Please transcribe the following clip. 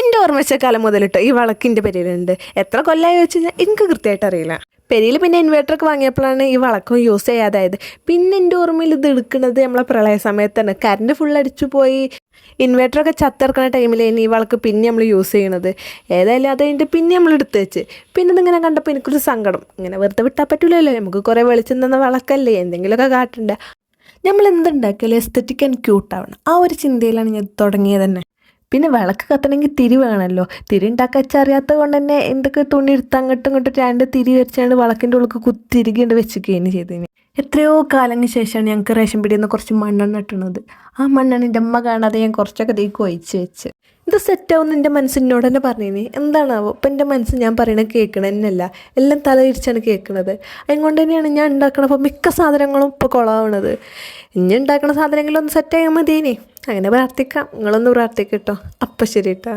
എന്റെ ഓർമ്മച്ച കാലം മുതലിട്ടോ ഈ വളക്കിന്റെ പെരയിലുണ്ട്. എത്ര കൊല്ലമായി വെച്ച് കഴിഞ്ഞാൽ എനിക്ക് കൃത്യമായിട്ട് അറിയില്ല. പെരിയിൽ പിന്നെ ഇൻവേർട്ടറൊക്കെ വാങ്ങിയപ്പോഴാണ് ഈ വളക്കം യൂസ് ചെയ്യാതായത്. പിന്നെ എന്റെ ഓർമ്മയിൽ ഇത് എടുക്കുന്നത് നമ്മളെ പ്രളയ സമയത്താണ്. കറണ്ട് ഫുൾ അടിച്ചു പോയി. ഇൻവേർട്ടറൊക്കെ ചത്തിറക്കുന്ന ടൈമിലാണ് ഈ വളക്ക് പിന്നെ നമ്മൾ യൂസ് ചെയ്യണത്. ഏതായാലും അത് കഴിഞ്ഞിട്ട് പിന്നെ നമ്മൾ എടുത്ത് വെച്ച്. പിന്നെ ഇതിങ്ങനെ കണ്ടപ്പോൾ എനിക്കൊരു സങ്കടം. ഇങ്ങനെ വെറുതെ വിട്ടാൽ പറ്റില്ലല്ലോ നമുക്ക് കുറേ വെളിച്ചം തന്ന വളക്കല്ലേ? എന്തെങ്കിലുമൊക്കെ കാട്ടണ്ട. നമ്മൾ എന്തുണ്ടാക്കിയാലും എസ്തറ്റിക് ആൻഡ് ക്യൂട്ടാവണം ആ ഒരു ചിന്തയിലാണ് ഞാൻ തുടങ്ങിയത് തന്നെ. പിന്നെ വിളക്ക് കത്തണമെങ്കിൽ തിരി വേണമല്ലോ. തിരി ഉണ്ടാക്കാൻ അറിയാത്തത് കൊണ്ട് തന്നെ എന്തൊക്കെ തുണി എടുത്ത് അങ്ങോട്ടും ഇങ്ങോട്ടും രണ്ട് തിരി വെച്ചാണ്ട് വിളക്കിന്റെ ഉള്ളിൽ കുത്തിരിക്കേണ്ടി വെച്ചിരിക്കുകയാണ് ചെയ്തതിന് എത്രയോ കാലങ്ങൾക്ക് ശേഷമാണ് ഞങ്ങൾക്ക് റേഷൻ പിടിയിൽ നിന്ന് കുറച്ച് മണ്ണെണ്ണ ഇട്ടുന്നത് ആ മണ്ണെണ്ണ എന്റെ അമ്മ കാണാതെ ഞാൻ കുറച്ചൊക്കെ തേക്ക് ഒഴിച്ച് വെച്ച്. ഇത് സെറ്റാവും എന്റെ മനസ്സിനോട് തന്നെ പറഞ്ഞിനി. എന്താണാവോ? ഇപ്പം എന്റെ മനസ്സ് ഞാൻ പറയണത് തന്നെയല്ല. എല്ലാം തല തിരിച്ചാണ് കേൾക്കണത് അതുകൊണ്ട് തന്നെയാണ് ഞാൻ ഉണ്ടാക്കണപ്പോൾ മിക്ക സാധനങ്ങളും ഇപ്പോൾ കുളമാവണത് ഇനി ഉണ്ടാക്കണ സാധനങ്ങളൊന്ന് സെറ്റായാൽ മതിയേനെ. അങ്ങനെ പ്രാർത്ഥിക്കാം. നിങ്ങളൊന്ന് പ്രാർത്ഥിക്കട്ടോ അപ്പം ശരി കേട്ടോ